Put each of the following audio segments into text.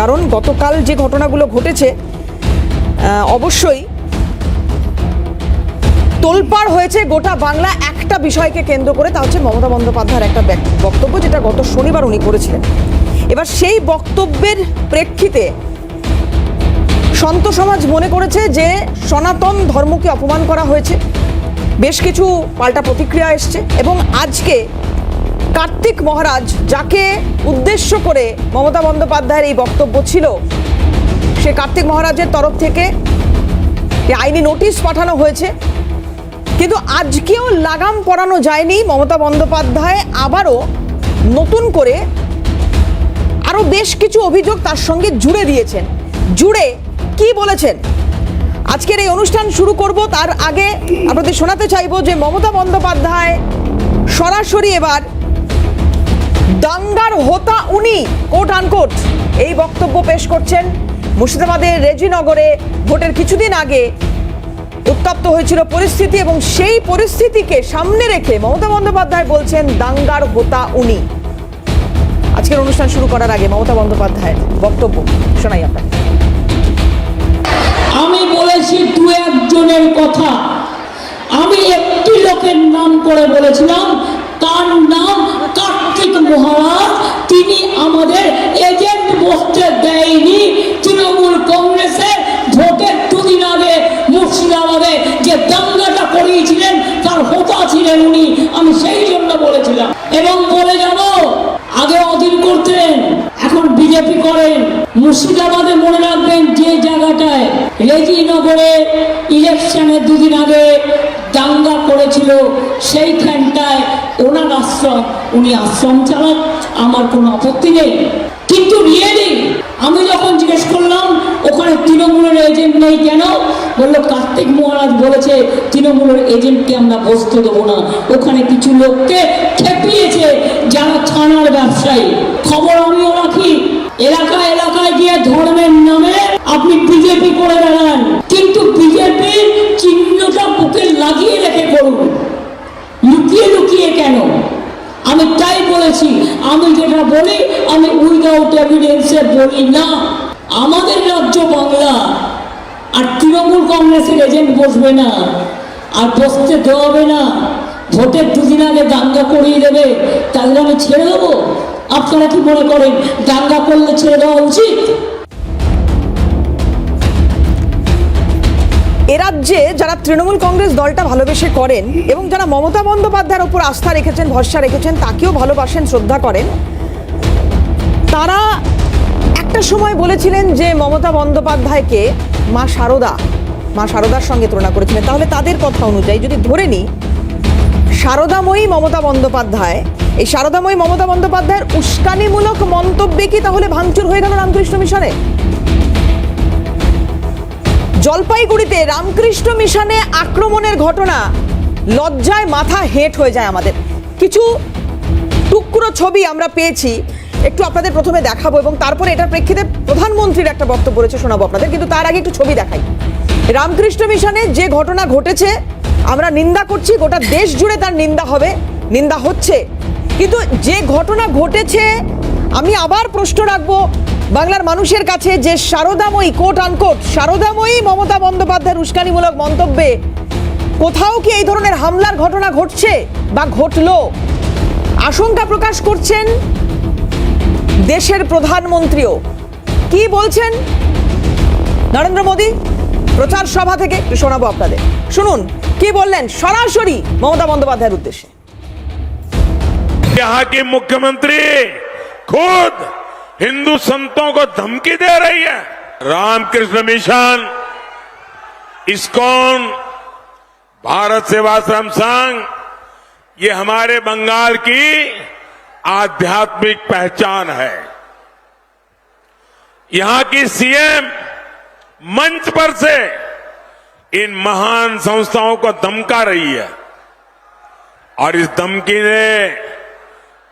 কারণ গতকাল যে ঘটনাগুলো ঘটেছে অবশ্যই তোলপাড় হয়েছে গোটা বাংলা একটা বিষয়কে কেন্দ্র করে। তা হচ্ছে মমতা বন্দ্যোপাধ্যায়ের একটা বক্তব্য যেটা গত শনিবার উনি করেছিলেন। এবার সেই বক্তব্যের প্রেক্ষিতে সন্ত সমাজ মনে করেছে যে সনাতন ধর্মকে অপমান করা হয়েছে। বেশ কিছু পাল্টা প্রতিক্রিয়া এসছে এবং আজকে কার্তিক মহারাজ, যাকে উদ্দেশ্য করে মমতা বন্দ্যোপাধ্যায়ের এই বক্তব্য ছিল, সে কার্তিক মহারাজের তরফ থেকে আইনি নোটিশ পাঠানো হয়েছে। কিন্তু আজকেও লাগাম পরানো যায়নি মমতা বন্দ্যোপাধ্যায়, আবারও নতুন করে আরও বেশ কিছু অভিযোগ তার সঙ্গে জুড়ে দিয়েছেন। জুড়ে কি বলেছেন? আজকের এই অনুষ্ঠান শুরু করব তার আগে আপনাদের শোনাতে চাইব যে মমতা বন্দ্যোপাধ্যায় সরাসরি এবার দাঙ্গার হোতা উনি কোট আনকোট এই বক্তব্য পেশ করছেন মুর্শিদাবাদের রেজিনগরে ভোটের কিছুদিন আগে উত্তপ্ত হয়েছিল পরিস্থিতি এবং সেই পরিস্থিতিকে সামনে রেখে মমতা বন্দ্যোপাধ্যায় বলছেন দাঙ্গার হোতা উনি। আজকের অনুষ্ঠান শুরু করার আগে মমতা বন্দ্যোপাধ্যায়ের বক্তব্য শোনাই আপনাকে। আমি বলেছি দু একজনের কথা। আমি একটি লোকের নাম করে বলেছিলাম তার নাম কার্তিক মহারাজ, তিনি আমাদের এজেন্ট বসতে দেয়নি। তৃণমূল কংগ্রেসের ভোটের দুদিন আগে মুর্শিদাবাদে যে দাঙ্গাটা করিয়েছিলেন, তার হোতা ছিলেন উনি। আমি সেই জন্য বলেছিলাম। এবং বলে যাব, আগে অধীন করতেন, এখন বিজেপি করেন। মুর্শিদাবাদে মনে রাখবেন যে জায়গাটায় রেজিনগরে ইলেকশনের দুদিন আগে দাঙ্গা করেছিল, সেইখানটায় আশ্রম উনি আশ্রম চালান আমার কোনো আপত্তি নেই। কিন্তু রিয়েলি আমি যখন জিজ্ঞেস করলাম, ওখানে তৃণমূলের এজেন্ট নেই কেন? বলল, কার্তিক মহারাজ বলেছে, তৃণমূলের এজেন্টকে আমরা বসতে দেবো না। ওখানে কিছু লোককে খেপিয়েছে যারা থানার ব্যবসায়ী। খবর আমিও রাখি। এলাকা এলাকায় গিয়ে ধর্মের নামে আপনি বিজেপি করে বেড়ান। কিন্তু বিজেপির চিহ্নটা বুকে লাগিয়ে রেখে করুন লুকিয়ে লুকিয়ে কেন আমি তাই বলেছি, আমি যেটা বলি, আমি উইদাউট এভিডেন্সে বলি না। আমাদের রাজ্য বাংলা, আর তৃণমূল কংগ্রেসের এজেন্ট বসবে না, আর বসতে দেওয়াবে না। ভোটের দুদিন আগে দাঙ্গা করিয়ে দেবে, তাহলে আমি ছেড়ে দেবো? আপনারা কি মনে করেন, দাঙ্গা করলে ছেড়ে দেওয়া উচিত? এ রাজ্যে যারা তৃণমূল কংগ্রেস দলটা ভালোবেসে করেন এবং যারা মমতা বন্দ্যোপাধ্যায়ের ওপর আস্থা রেখেছেন, ভরসা রেখেছেন, তাকেও ভালোবাসেন, শ্রদ্ধা করেন, তারা একটা সময় বলেছিলেন যে মমতা বন্দ্যোপাধ্যায়কে মা শারদা মা শারদার সঙ্গে তুলনা করেছিলেন। তাহলে তাদের কথা অনুযায়ী যদি ধরে নিই শারদাময়ী মমতা বন্দ্যোপাধ্যায়, এই শারদাময়ী মমতা বন্দ্যোপাধ্যায়ের উস্কানিমূলক মন্তব্যে কি তাহলে ভাঙচুর হয়ে গেল রামকৃষ্ণ মিশনে? জলপাইগুড়িতে রামকৃষ্ণ মিশনে আক্রমণের ঘটনা। লজ্জায় মাথা হেঁট হয়ে যায় আমাদের। কিছু টুকরো ছবি আমরা পেয়েছি। একটু আপনাদের প্রথমে দেখাবো এবং তারপরে এটার প্রেক্ষিতে প্রধানমন্ত্রীর একটা বক্তব্য রয়েছে, শোনাবো আপনাদের। কিন্তু তার আগে একটু ছবি দেখাই। রামকৃষ্ণ মিশনে যে ঘটনা ঘটেছে, আমরা নিন্দা করছি, গোটা দেশ জুড়ে তার নিন্দা হবে, নিন্দা হচ্ছে। কিন্তু যে ঘটনা ঘটেছে, আমি আবার প্রশ্ন রাখব বাংলার মানুষের কাছে যে শারদাময়ী কোট আনকোট শারদাময়ী মমতা বন্দ্যোপাধ্যায়ের উস্কানিমূলক মন্তব্যে কোথাও কি এই ধরনের হামলার ঘটনা ঘটছে বা ঘটলো আশঙ্কা প্রকাশ করছেন দেশের প্রধানমন্ত্রীও কি বলছেন নরেন্দ্র মোদী প্রচার সভা থেকে একটু শোনাবো আপনাদের শুনুন কি বললেন সরাসরি মমতা বন্দ্যোপাধ্যায়ের উদ্দেশ্যে यहाँ की मुख्यमंत्री खुद हिंदू संतों को धमकी दे रही है। रामकृष्ण मिशन, इस्कॉन, भारत सेवाश्रम संघ, ये हमारे बंगाल की आध्यात्मिक पहचान है। यहाँ की सीएम मंच पर से इन महान संस्थाओं को धमका रही है। और इस धमकी ने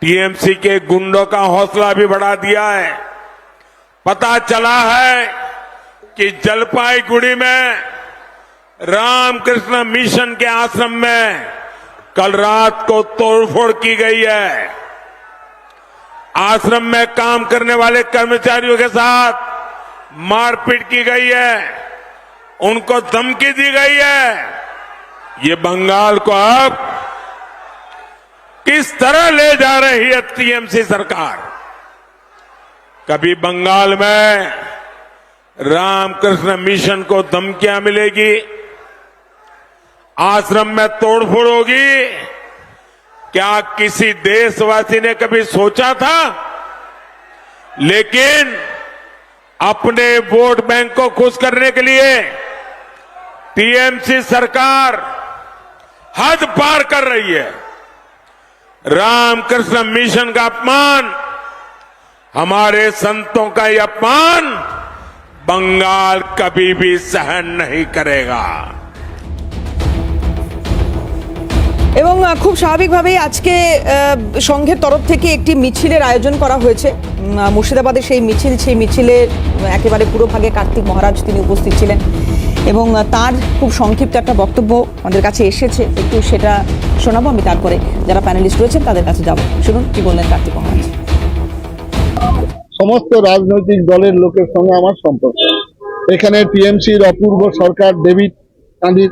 टीएमसी के गुंडों का हौसला भी बढ़ा दिया है। पता चला है कि जलपाईगुड़ी में रामकृष्ण मिशन के आश्रम में कल रात को तोड़फोड़ की गई है। आश्रम में काम करने वाले कर्मचारियों के साथ मारपीट की गई है। उनको धमकी दी गई है। ये बंगाल को अब किस तरह ले जा रही है टीएमसी सरकार? कभी बंगाल में रामकृष्ण मिशन को धमकियाँ मिलेगी, आश्रम में तोड़फोड़ होगी। क्या किसी देशवासी ने कभी सोचा था? लेकिन अपने वोट बैंक को खुश करने के लिए टीएमसी सरकार हद पार कर रही है। रामकृष्ण मिशन का अपमान हमारे संतों का ये अपमान बंगाल कभी भी सहन नहीं करेगा এবং আহ, খুব স্বাভাবিকভাবেই আজকে আহ, সংঘের তরফ থেকে একটি মিছিলের আয়োজন করা হয়েছে উম, আহ, মুর্শিদাবাদে সেই মিছিল সেই মিছিলের আহ, একেবারে পুরো ভাগে কার্তিক মহারাজ তিনি উপস্থিত ছিলেন এবং আহ, তার খুব সংক্ষিপ্ত একটা বক্তব্য আমাদের কাছে এসেছে একটু সেটা শোনাবো, আমি তারপরে যারা প্যানেলিস্ট রয়েছেন তাদের কাছে যাব। শুনুন, কি বললেন কার্তিক মহারাজ? সমস্ত রাজনৈতিক দলের লোকের সঙ্গে আমার সম্পর্ক। এখানে টিএমসির অপূর্ব সরকার ডেভিড কান্দির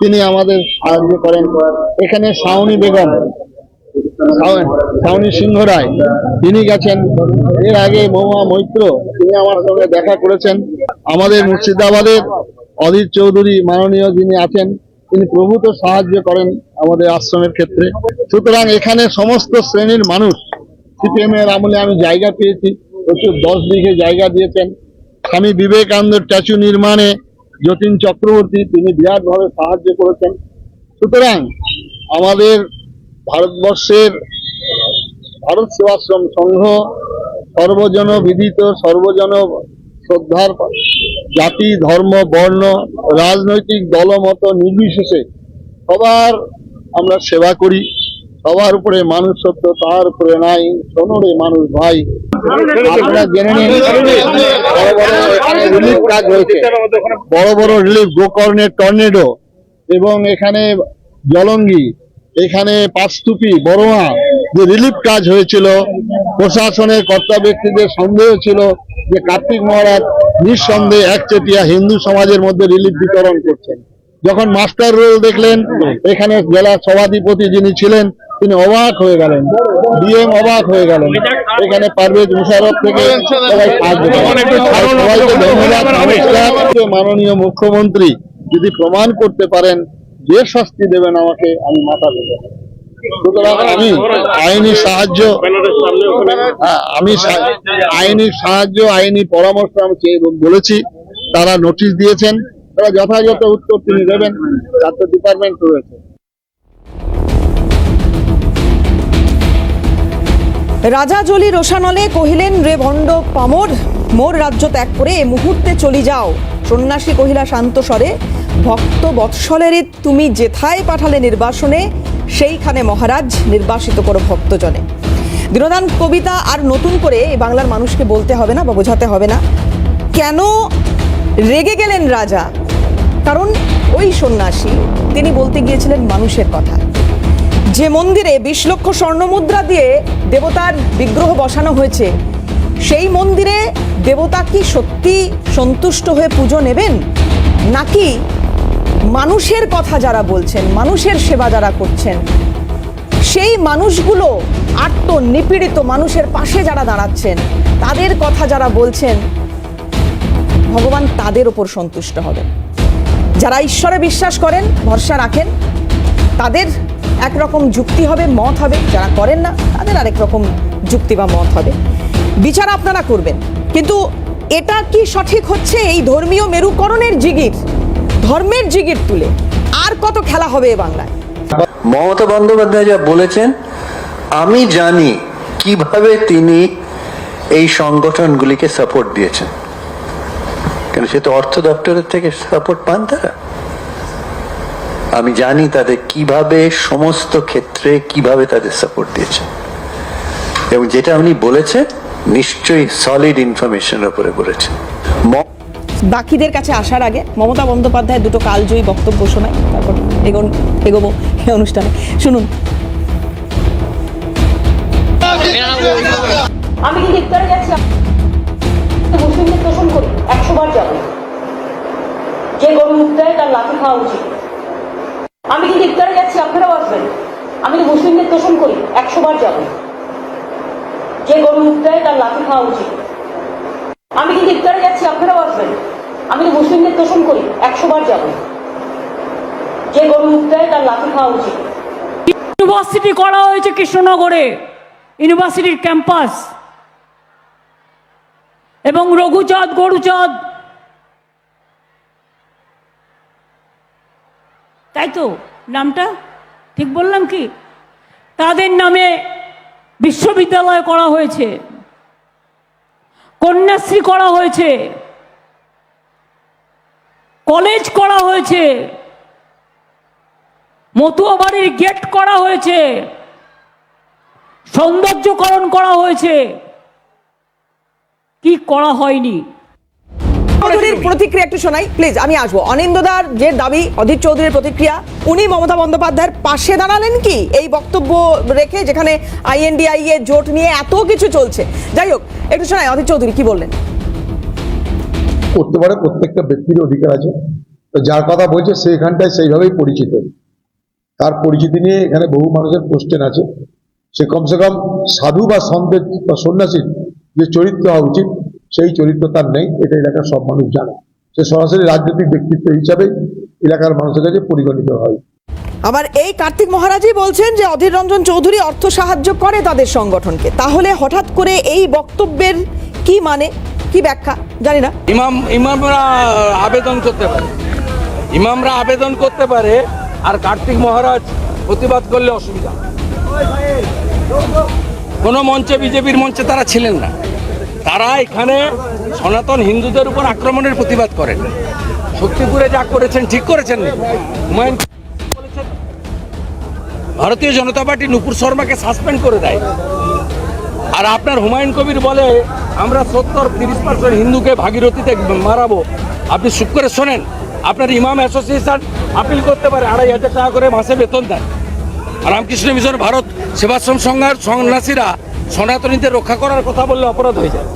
তিনি আমাদের সাহায্য করেন। এখানে শাওনি বেগম শাওনি সিংহ রায়, তিনি গেছেন। এর আগে মহুয়া মৈত্র, তিনি আমার সঙ্গে দেখা করেছেন। আমাদের মুর্শিদাবাদের অধীর চৌধুরী মাননীয় যিনি আছেন তিনি প্রভূত সাহায্য করেন আমাদের আশ্রমের ক্ষেত্রে। সুতরাং এখানে সমস্ত শ্রেণির মানুষ, সিপিএম এর আমলে আমি জায়গা পেয়েছি, প্রচুর দশ বিঘে জায়গা দিয়েছেন। স্বামী বিবেকানন্দ স্ট্যাচু নির্মাণে যতীন চক্রবর্তী তিনি বিরাটভাবে সাহায্য করেছেন। সুতরাং আমাদের ভারতবর্ষের ভারত সেবাশ্রম সংঘ সর্বজন বিদিত সর্বজন শ্রদ্ধার জাতি, ধর্ম, বর্ণ, রাজনৈতিক দলমত নির্বিশেষে সবার আমরা সেবা করি। সবার উপরে মানুষ সত্য, তার উপরে নাই। সোনরে মানুষ ভাই। আপনারা জেনে নিন, বড় বড় রিলিফ কাজ হয়েছে। বড় বড় রিলিফ গোকর্ণের টর্নেডো এবং এখানে জলঙ্গি, এখানে পাঁচতুপি বড়োয়া, যে রিলিফ কাজ হয়েছিল প্রশাসনের কর্তা ব্যক্তিদের সন্দেহ ছিল যে কার্তিক মহারাজ নিঃসন্দেহে একচেটিয়া হিন্দু সমাজের মধ্যে রিলিফ বিতরণ করছেন। যখন মাস্টার রোল দেখলেন এখানে জেলা সভাধিপতি যিনি ছিলেন তিনি অবাক হয়ে গেলেন। ডিএম অবাক হয়ে গেলেন। এখানে পারভেজ মুশারফ থেকে সবাইকে মাননীয় মুখ্যমন্ত্রী যদি প্রমাণ করতে পারেন যে শাস্তি দেবেন আমাকে আমি মাথা দেবো। আমি আইনি সাহায্য হ্যাঁ, আমি আইনি সাহায্য আইনি পরামর্শ আমি বলেছি। তারা নোটিশ দিয়েছেন তারা যথাযথ উত্তর তিনি দেবেন। তার তো ডিপার্টমেন্ট রয়েছে। রাজা জলি রোশানলে কহিলেন রে ভণ্ড পামর মোর রাজ্য ত্যাগ করে এ মুহূর্তে চলি যাও। সন্ন্যাসী কহিলা শান্ত স্বরে ভক্ত বৎসলের তুমি যেথায় পাঠালে নির্বাসনে সেইখানে মহারাজ নির্বাসিত করো ভক্তজনে। দীনদান কবিতা আর নতুন করে বাংলার মানুষকে বলতে হবে না বা বোঝাতে হবে না। কেন রেগে গেলেন রাজা? কারণ ওই সন্ন্যাসী, তিনি বলতে গিয়েছিলেন মানুষের কথা। যে মন্দিরে বিশ লক্ষ স্বর্ণমুদ্রা দিয়ে দেবতার বিগ্রহ বসানো হয়েছে, সেই মন্দিরে দেবতা কি সত্যি সন্তুষ্ট হয়ে পুজো নেবেন? নাকি মানুষের কথা যারা বলছেন, মানুষের সেবা যারা করছেন, সেই মানুষগুলো আত্ম নিপীড়িত মানুষের পাশে যারা দাঁড়াচ্ছেন, তাদের কথা যারা বলছেন, ভগবান তাদের ওপর সন্তুষ্ট হবেন যারা ঈশ্বরে বিশ্বাস করেন, ভরসা রাখেন, তাদের একরকম যুক্তি হবে, মত হবে। যারা করেন না, তাদের আরেক রকম যুক্তি বা মত হবে। বিচার আপনারা করবেন। কিন্তু এটা কি সঠিক হচ্ছে? এই ধর্মীয় মেরুকরণের জিগির। ধর্মের জিগির তুলে। আর কত খেলা হবে বাংলায়? মমতা বন্দ্যোপাধ্যায় যা বলেছেন, আমি জানি কীভাবে তিনি এই সংগঠনগুলিকে সাপোর্ট দিয়েছেন। কেন সে তো অর্থ দপ্তরের থেকে সাপোর্ট পান তারা? আমি জানি তাদের কীভাবে সমস্ত ক্ষেত্রে কীভাবে তাদের সাপোর্ট দিয়েছেন। এবং যেটা উনি বলেছেন, নিশ্চয়ই সলিড ইনফরমেশনের উপরে বলেছেন। ম- বাকিদের কাছে আসার আগে মমতা বন্দ্যোপাধ্যায় দুটো কালজয়ী বক্তব্য শোনায় তারপর এগোন, এগোবো এই অনুষ্ঠানে। শুনুন। আমি কিন্তু ইফতারে যাচ্ছি মুসলিমদের করি, একশো বার যাব। যে গরু মুখ দেয় তার লাঠি খাওয়া উচিত। আমি কিন্তু ইফতারে যাচ্ছি, আপনারাও আসবেন। আমি তো মুসলিমদের তোষণ করি, একশো বার যাব। যে গরু মুখ দেয় তার লাঠি খাওয়া উচিত। আমি কিন্তু ইফতারে যাচ্ছি, আপনারাও আসবেন। আমি তো মুসলিমদের তোষণ করি, একশো বার যাব। যে গরু দেয়, তার লাঠি খাওয়া উচিত। ইউনিভার্সিটি করা হয়েছে কৃষ্ণনগরে। ইউনিভার্সিটির ক্যাম্পাস এবং রঘুচাঁদ, গরুচাঁদ। তাই তো, নামটা? ঠিক বললাম কি? তাদের নামে বিশ্ববিদ্যালয় করা হয়েছে। কন্যাশ্রী করা হয়েছে। কলেজ করা হয়েছে। মতুয়া বাড়ির গেট করা হয়েছে। সৌন্দর্যকরণ করা হয়েছে। কি করা হয়নি? চৌধুরীর প্রতিক্রিয়া। একটু শোনাই প্লিজ আমি আসব। অনিন্দদার যে দাবি অধীর চৌধুরীর প্রতিক্রিয়া উনি মমতা বন্দ্যোপাধ্যায়ের পাশে দাঁড়ালেন কি? এই বক্তব্য রেখে যেখানে আইএনডিআই এর জোট নিয়ে এত কিছু চলছে। যাই হোক একটু শোনাই অধীর চৌধুরী কি বললেন? করতে পারে প্রত্যেকটা ব্যক্তির অধিকার আছে। তো যার কথা বলছে সেখানটায় সেইভাবেই পরিচিত। তার পরিচিতি নিয়ে এখানে বহু মানুষের কোশ্চেন আছে। সে কমসে কম সাধু বা সন্তের বা সন্ন্যাসীর যে চরিত্র হওয়া উচিত সেই চরিত্র তার নেই এটা এলাকার সব মানুষ জানে। সে সরাসরি রাজনৈতিক ব্যক্তিত্ব হিসাবেই এলাকার মানুষের কাছে পরিগণিত হয়। আবার এই কার্তিক মহারাজই বলছেন যে অধীর রঞ্জন চৌধুরী অর্থ সাহায্য করে তাদের সংগঠনকে। তাহলে হঠাৎ করে এই বক্তব্যের কি মানে কি ব্যাখ্যা? জানি না। ইমাম ইমামরা আবেদন করতে পারে। ইমামরা আবেদন করতে পারে আর কার্তিক মহারাজ প্রতিবাদ করলে অসুবিধা। কোনো মঞ্চে বিজেপির মঞ্চে তারা ছিলেন না। তারা এখানে সনাতন হিন্দুদের উপর আক্রমণের প্রতিবাদ করেন। শক্তিপুরে যা করেছেন ঠিক করেছেন? হুমায়ুন বলেছেন, ভারতীয় জনতা পার্টি নুপুর শর্মাকে সাসপেন্ড করে দেয়। আর আপনার হুমায়ুন কবির বলে আমরা সত্তর তিরিশ পার্সেন্ট হিন্দুকে ভাগীরথীতে মারাবো। আপনি সুখ করে শোনেন আপনার ইমাম অ্যাসোসিয়েশন আপিল করতে পারে আড়াই হাজার টাকা করে মাসে বেতন দেন। রামকৃষ্ণ মিশন ভারত সেবাশ্রম সংঘার সন্ন্যাসীরা সনাতনীদের রক্ষা করার কথা বললে অপরাধ হয়ে যায়।